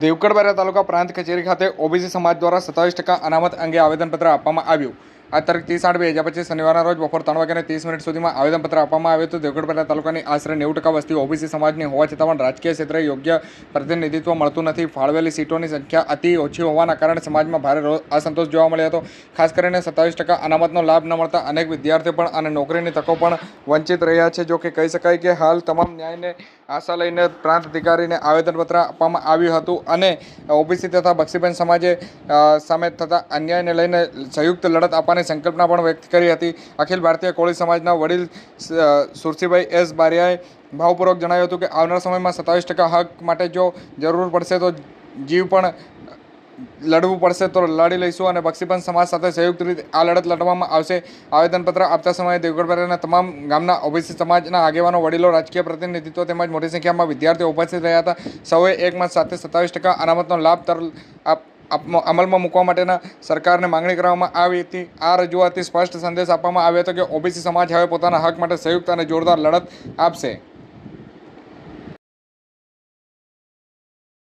દેવગઢ બારા તાલુકા પ્રાંત કચેરી ખાતે ઓબીસી સમાજ દ્વારા સત્તાવીસ ટકા અનામત અંગે આવેદનપત્ર આપવામાં આવ્યું. આ તારીખ ત્રીસ આઠ બે હજાર પચીસ શનિવારના રોજ બપોર ત્રણ વાગ્યાને ત્રીસ મિનિટ સુધીમાં આવેદનપત્ર આપવામાં આવ્યું હતું. દેવગઢપેટા તાલુકાની આશરે નેવું ટકા વસ્તી ઓબીસી સમાજની હોવા છતાં પણ રાજકીય ક્ષેત્રે યોગ્ય પ્રતિનિધિત્વ મળતું નથી. ફાળવેલી સીટોની સંખ્યા અતિ ઓછી હોવાના કારણે સમાજમાં ભારે અસંતોષ જોવા મળ્યો હતો. ખાસ કરીને સત્તાવીસ ટકા અનામતનો લાભ ન મળતા અનેક વિદ્યાર્થીઓ પણ અને નોકરીની તકો પણ વંચિત રહ્યા છે. જો કે કહી શકાય કે હાલ તમામ ન્યાયને આશા લઈને પ્રાંત અધિકારીને આવેદનપત્ર આપવામાં આવ્યું હતું અને ઓબીસી તથા બક્ષીબેન સમાજે સામે થતા અન્યાયને લઈને સંયુક્ત લડત આપવાની સંકલ્પના પણ વ્યક્ત કરી હતી. અખિલ ભારતીય કોળી સમાજના વડીલ સુરસીભાઈ એસ બારિયાએ ભાવપૂર્વક જણાવ્યું હતું કે આવનાર સમયમાં સત્તાવીસ ટકા હક માટે જો જરૂર પડશે તો જીવ પણ લડવું પડશે તો લડી લઈશું અને બક્ષીપંચ સમાજ સાથે સંયુક્ત રીતે આ લડત લડવામાં આવશે. આવેદનપત્ર આપતા સમયે દેવગઢ તમામ ગામના ઓબીસી સમાજના આગેવાનો, વડીલો, રાજકીય પ્રતિનિધિત્વ તેમજ મોટી સંખ્યામાં વિદ્યાર્થીઓ ઉપસ્થિત રહ્યા હતા. સૌએ એક મત સાથે સત્તાવીસ ટકા અનામતનો લાભ તર આપ- આપ- અમલમાં મૂકવા માટેના સરકારને માંગણી કરવામાં આવી હતી. આ રજૂઆતથી સ્પષ્ટ સંદેશ આપવામાં આવ્યો હતો કે ઓબીસી સમાજ હવે પોતાના હક માટે સંયુક્ત અને જોરદાર લડત આપશે.